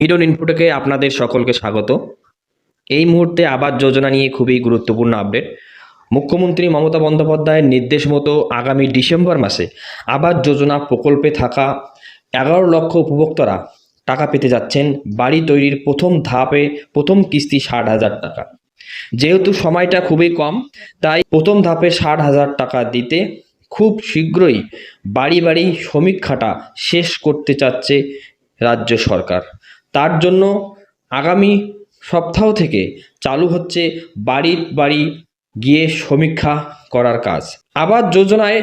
Hidden ইনপুটকে আপনাদের সকলকে স্বাগত। এই মুহূর্তে আবাস যোজনা নিয়ে খুবই গুরুত্বপূর্ণ আপডেট মুখ্যমন্ত্রী মমতা বন্দ্যোপাধ্যায়ের নির্দেশ মতো আগামী ডিসেম্বর মাসে আবাস যোজনা প্রকল্পে থাকা এগারো লক্ষ উপভোক্তারা টাকা পেতে যাচ্ছেন। বাড়ি তৈরির প্রথম ধাপে প্রথম কিস্তি ষাট হাজার টাকা। যেহেতু সময়টা খুবই কম, তাই প্রথম ধাপে ষাট হাজার টাকা দিতে খুব শীঘ্রই বাড়ি বাড়ি সমীক্ষাটা শেষ করতে চাচ্ছে রাজ্য সরকার। তার জন্য আগামী সপ্তাহ থেকে চালু হচ্ছে বাড়ি বাড়ি গিয়ে সমীক্ষা করার কাজ। আবাস যোজনায়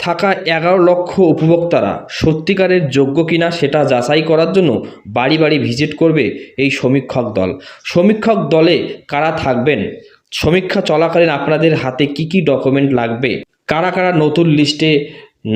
থাকা এগারো লক্ষ উপভোক্তারা সত্যিকারের যোগ্য কিনা সেটা যাচাই করার জন্য বাড়ি বাড়ি ভিজিট করবে এই সমীক্ষক দল। সমীক্ষক দলে কারা থাকবেন? সমীক্ষা চলাকালীন আপনাদের হাতে কি কি ডকুমেন্ট লাগবে? কারা কারা নতুন লিস্টে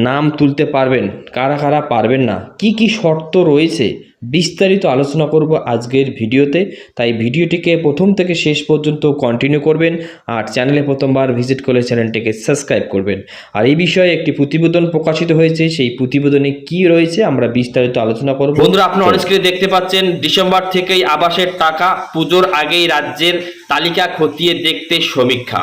নাম তুলতে পারবেন, কারা কারা পারবেন না, কি কি শর্ত রয়েছে, বিস্তারিত আলোচনা করব আজকের ভিডিওতে। তাই ভিডিওটিকে প্রথম থেকে শেষ পর্যন্ত কন্টিনিউ করবেন আর চ্যানেলে প্রথমবার ভিজিট করলে চ্যানেলটিকে সাবস্ক্রাইব করবেন। আর এই বিষয়ে একটি প্রতিবেদন প্রকাশিত হয়েছে, সেই প্রতিবেদনে কি রয়েছে আমরা বিস্তারিত আলোচনা করব। বন্ধুরা আপনি অন স্ক্রিনে দেখতে পাচ্ছেন, ডিসেম্বর থেকেই আবাসের টাকা পুজোর আগেই রাজ্যের তালিকা খতিয়ে দেখতে সমীক্ষা।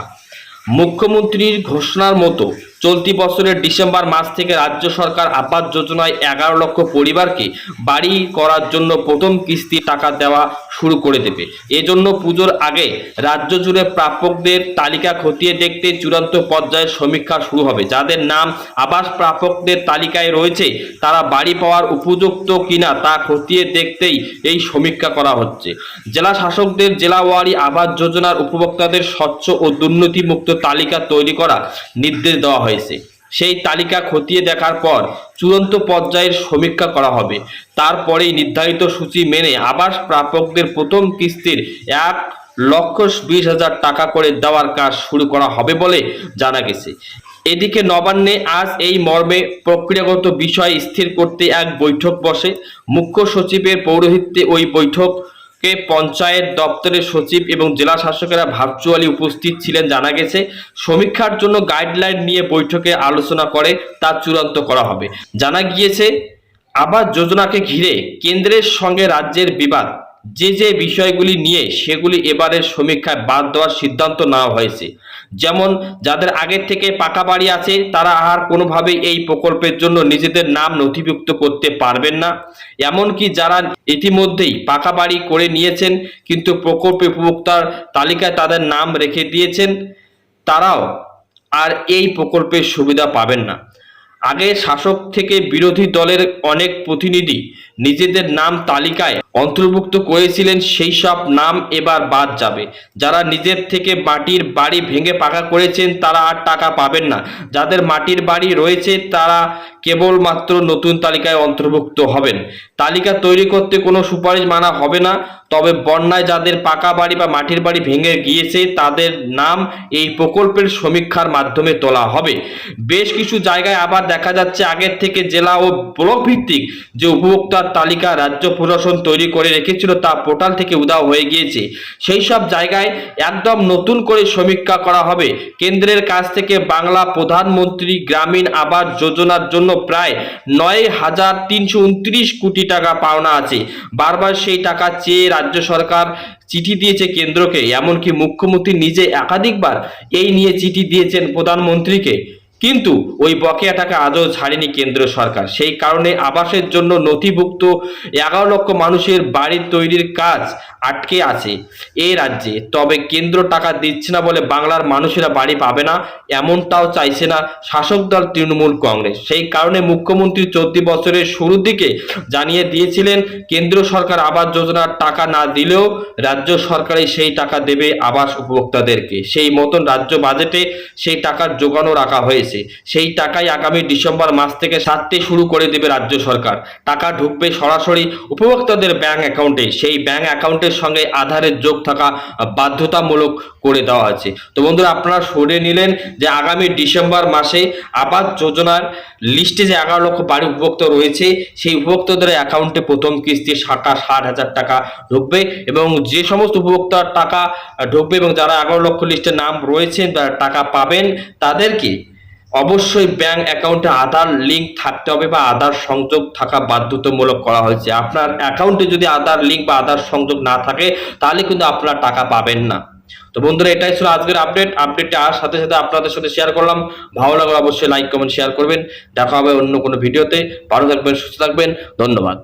মুখ্যমন্ত্রীর ঘোষণার মতো চলতি বছরের ডিসেম্বর মাস থেকে রাজ্য সরকার আবাস যোজনায় এগারো লক্ষ পরিবারকে বাড়ি করার জন্য প্রথম কিস্তি টাকা দেওয়া শুরু করে দেবে। এজন্য পুজোর আগে রাজ্য জুড়ে প্রাপকদের তালিকা খতিয়ে দেখতে চূড়ান্ত পর্যায়ের সমীক্ষা শুরু হবে। যাদের নাম আবাস প্রাপকদের তালিকায় রয়েছে, তারা বাড়ি পাওয়ার উপযুক্ত কিনা তা খতিয়ে দেখতেই এই সমীক্ষা করা হচ্ছে। জেলা শাসকদের জেলাওয়ারি আবাস যোজনার উপভোক্তাদের স্বচ্ছ ও দুর্নীতিমুক্ত তালিকা তৈরি করা নির্দেশ দেওয়া হয়েছে। সেই তালিকা খতিয়ে দেখার পর চূড়ান্ত পর্যায়ের সমীক্ষা করা হবে। তারপরেই নির্ধারিত সূচি মেনে আবাস প্রাপকদের প্রথম কিস্তির এক লক্ষ বিশ হাজার টাকা করে দেওয়ার কাজ শুরু করা হবে বলে জানা গেছে। এদিকে নবান্নে আজ এই মর্মে প্রক্রিয়াগত বিষয় স্থির করতে এক বৈঠক বসে। মুখ্য সচিবের পৌরোহিত্যে ওই বৈঠক কে পঞ্চায়েত দপ্তরের সচিব এবং জেলা শাসকেরা ভার্চুয়ালি উপস্থিত ছিলেন জানা গেছে। সমীক্ষার জন্য গাইডলাইন নিয়ে বৈঠকে আলোচনা করে তা চূড়ান্ত করা হবে। জানা গিয়েছে, আবাস যোজনাকে ঘিরে কেন্দ্রের সঙ্গে রাজ্যের বিবাদ। যে যে বিষয়গুলি নিয়ে সেগুলি এবারের সমীক্ষায় বাদ দেওয়ার সিদ্ধান্ত নেওয়া হয়েছে। যেমন, যাদের আগের থেকে পাকা বাড়ি আছে, তারা আর কোনোভাবেই এই প্রকল্পের জন্য নিজেদের নাম নথিভুক্ত করতে পারবেন না। এমনকি যারা ইতিমধ্যেই পাকা বাড়ি করে নিয়েছেন, কিন্তু প্রকল্প উপভোক্তার তালিকায় তাদের নাম রেখে দিয়েছেন, তারাও আর এই প্রকল্পের সুবিধা পাবেন না। আগে শাসক থেকে বিরোধী দলের অনেক প্রতিনিধি নিজেদের নাম তালিকায় অন্তর্ভুক্ত করেছিলেন সেই সব নাম এবার বাদ যাবে। যারা নিজের থেকে মাটির বাড়ি ভেঙে পাকা করেছেন, তারা আর টাকা পাবেন না। যাদের মাটির বাড়ি রয়েছে, তারা কেবলমাত্র নতুন তালিকায় অন্তর্ভুক্ত হবেন। তালিকা তৈরি করতে কোনো সুপারিশ মানা হবে না, তবে বন্যায় যাদের পাকা বাড়ি বা মাটির বাড়ি ভেঙে গিয়েছে, তাদের নাম এই প্রকল্পের সমীক্ষার মাধ্যমে তোলা হবে। বেশ কিছু জায়গায় আবার দেখা যাচ্ছে আগের থেকে জেলা ও ব্লক ভিত্তিক যে উপভোক্তার তালিকা রাজ্য প্রশাসন তৈরি করে রেখেছিল, তা পোর্টাল থেকে উদাও হয়ে গিয়েছে। সেই সব জায়গায় একদম নতুন করে সমীক্ষা করা হবে। কেন্দ্রের কাছ থেকে বাংলা প্রধানমন্ত্রী গ্রামীণ আবাস যোজনার জন্য প্রায় নয় হাজার তিনশো উনত্রিশ কোটি টাকা পাওনা আছে। বারবার সেই টাকা চেয়ে রাজ্য সরকার চিঠি দিয়েছে কেন্দ্রকে, এমনকি মুখ্যমন্ত্রী নিজে একাধিকবার এই নিয়ে চিঠি দিয়েছেন প্রধানমন্ত্রীকে। কিন্তু ওই বকেয়া টাকা আজও ছাড়েনি কেন্দ্র সরকার। সেই কারণে আবাসের জন্য নথিভুক্ত এগারো লক্ষ মানুষের বাড়ি তৈরির কাজ আটকে আছে এই রাজ্যে। তবে কেন্দ্র টাকা দিচ্ছে না বলে বাংলার মানুষেরা বাড়ি পাবে না, এমনটাও চাইছে না শাসক দল তৃণমূল কংগ্রেস। সেই কারণে মুখ্যমন্ত্রী চলতি বছরের শুরুর দিকে জানিয়ে দিয়েছিলেন কেন্দ্র সরকার আবাস যোজনার টাকা না দিলেও রাজ্য সরকারই সেই টাকা দেবে আবাস উপভোক্তাদেরকে। সেই মতন রাজ্য বাজেটে সেই টাকার যোগানও রাখা হয়েছে। সেই টাকাই আগামী ডিসেম্বর মাস থেকে সারতে শুরু করে দেবে রাজ্য সরকার। টাকা ঢুকবে সরাসরি উপভোক্তাদের ব্যাংক অ্যাকাউন্টে। সেই ব্যাংক অ্যাকাউন্টের সঙ্গে আধারের যোগ থাকা বাধ্যতামূলক করে দেওয়া আছে তো বন্ধুরা, আপনারা সরে নিলেন যে আগামী ডিসেম্বর মাসে আবাস যোজনার লিস্টে যে এগারো লক্ষ বাড়ি উপভোক্তা রয়েছে, সেই উপভোক্তাদের অ্যাকাউন্টে প্রথম কিস্তি ষাটা ষাট হাজার টাকা ঢুকবে এবং যে সমস্ত উপভোক্তার টাকা ঢুকবে এবং যারা এগারো লক্ষ লিস্টে নাম রয়েছে টাকা পাবেন, তাদেরকে অবশ্যই ব্যাংক অ্যাকাউন্টে আধার লিঙ্ক থাকতে হবে বা আধার সংযোগ থাকা বাধ্যতামূলক করা হয়েছে। আপনার অ্যাকাউন্টে যদি আধার লিঙ্ক বা আধার সংযোগ না থাকে, তাহলে কিন্তু আপনারা টাকা পাবেন না। তো বন্ধুরা, এটাই ছিল আজকের আপডেট আপডেটটা আর সাথে সাথে আপনাদের সাথে শেয়ার করলাম। ভালো লাগলে অবশ্যই লাইক কমেন্ট শেয়ার করবেন। দেখা হবে অন্য কোনো ভিডিওতে ভালো থাকবেন, সুস্থ থাকবেন। ধন্যবাদ।